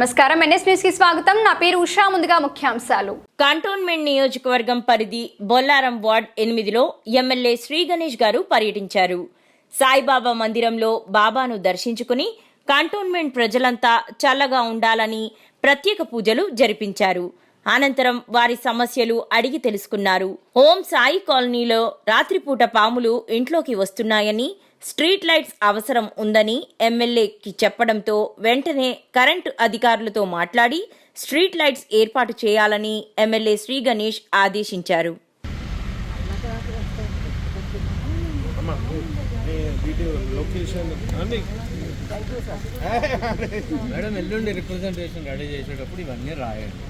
నమస్కారం. ఎన్ఎస్ న్యూస్కి స్వాగతం. నా పేరు ఉషా. ముందుగా ముఖ్యాంశాలు. కంటోన్మెంట్ నియోజకవర్గం పరిధి బొల్లారం వార్డ్ ఎనిమిదిలో ఎమ్మెల్యే శ్రీ గణేష్ గారు పర్యటించారు. సాయిబాబా మందిరంలో బాబాను దర్శించుకుని కంటోన్మెంట్ ప్రజలంతా చల్లగా ఉండాలని ప్రత్యేక పూజలు జరిపించారు. అనంతరం వారి సమస్యలు అడిగి తెలుసుకున్నారు. ఓం సాయి కాలనీలో రాత్రిపూట పాములు ఇంట్లోకి వస్తున్నాయని స్ట్రీట్ లైట్స్ అవసరం ఉందని ఎమ్మెల్యేకి చెప్పడంతో వెంటనే కరెంటు అధికారులతో మాట్లాడి స్ట్రీట్ లైట్స్ ఏర్పాటు చేయాలని ఎమ్మెల్యే శ్రీ గణేష్ ఆదేశించారు. మేడం ఎల్లుండి రిప్రజెంటేషన్ రెడీ చేసేటప్పుడు ఇవన్నీ రాయండి.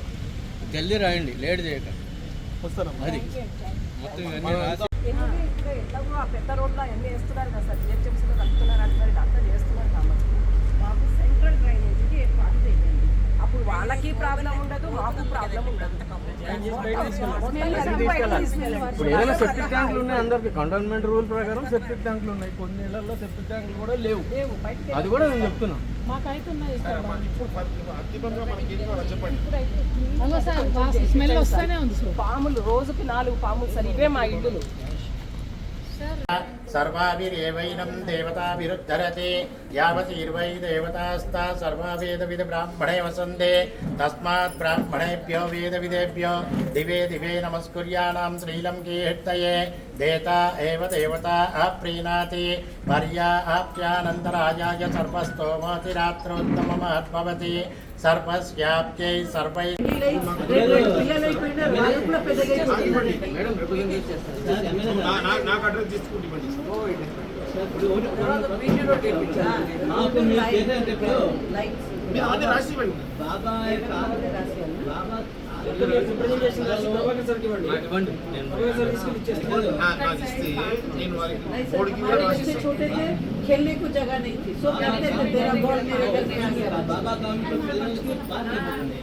జల్దీ రాయండి లేట్ చేయకండి. అది. మొత్తం ఇవన్నీ పెద్ద రోడ్లో అన్నీ వేస్తున్నారు కదా సార్ జిహెచ్ఎంసీలో వాళ్ళకి ప్రాబ్లం ఉండదు మాకు ప్రాబ్లం ఉండదు. ఇప్పుడు ఏదైనా సెప్టిక్ ట్యాంకులు ఉన్నాయి అందరికి. కంటోన్మెంట్ రూల్ ప్రకారం సెప్టిక్ ట్యాంకులు ఉన్నాయి. కొన్ని ఇళ్ళలో సెప్టిక్ ట్యాంకులు కూడా లేవు. అది కూడా నేను చెప్తున్నా. పాములు రోజుకి నాలుగు పాములు సార్ ఇవే మా ఇల్లులు. सर्वाभिरेवैनं देवताभिरुद्धरति यावतीर्वै देवतास्ता सर्वावेदविद ब्राह्मणे वसन्ते तस्मात् ब्राह्मणेभ्यो वेदविदेभ्यो, दिवे दिवे नमस्कुर्याणां श्रीलं कीर्तये, देता एव देवता अप्रीणाति, पर्या सर्वस्तोमोतिरात्रोत्तममहद्भवति सर्वस्याप्यै सर्वै నాకు అడ్రస్ తీసుకుంటే ఇవ్వండి నాకు మీరు చేసేది ఇప్పుడు మీరు అవన్నీ రాసి ఇవ్వండి బాబా యొక్క బాబా రిప్రజెంటేషన్ రాసి ప్రభాకర్ సార్కి ఇవ్వండి నాకు ఇవ్వండి నేను ప్రభాకర్ సార్ తీసుకెళ్ళి ఇచ్చేస్తాను నా- నాకు ఇస్తే నేను వారికి బోర్డుకి కూడా రాసి जैसे छोटे थे खेलने को जगह नहीं थी सो कहते थे तेरा बॉल मेरे घर में आ गया బాబా కాలనీ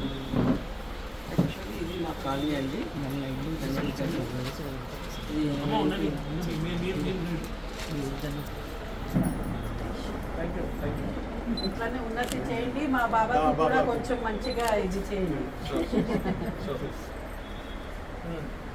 బాగా అయిపోతుంది ఖాళీ అండి ఇట్లానే ఉన్నతి చేయండి మా బాబాకి కూడా కొంచెం మంచిగా ఇది చేయండి.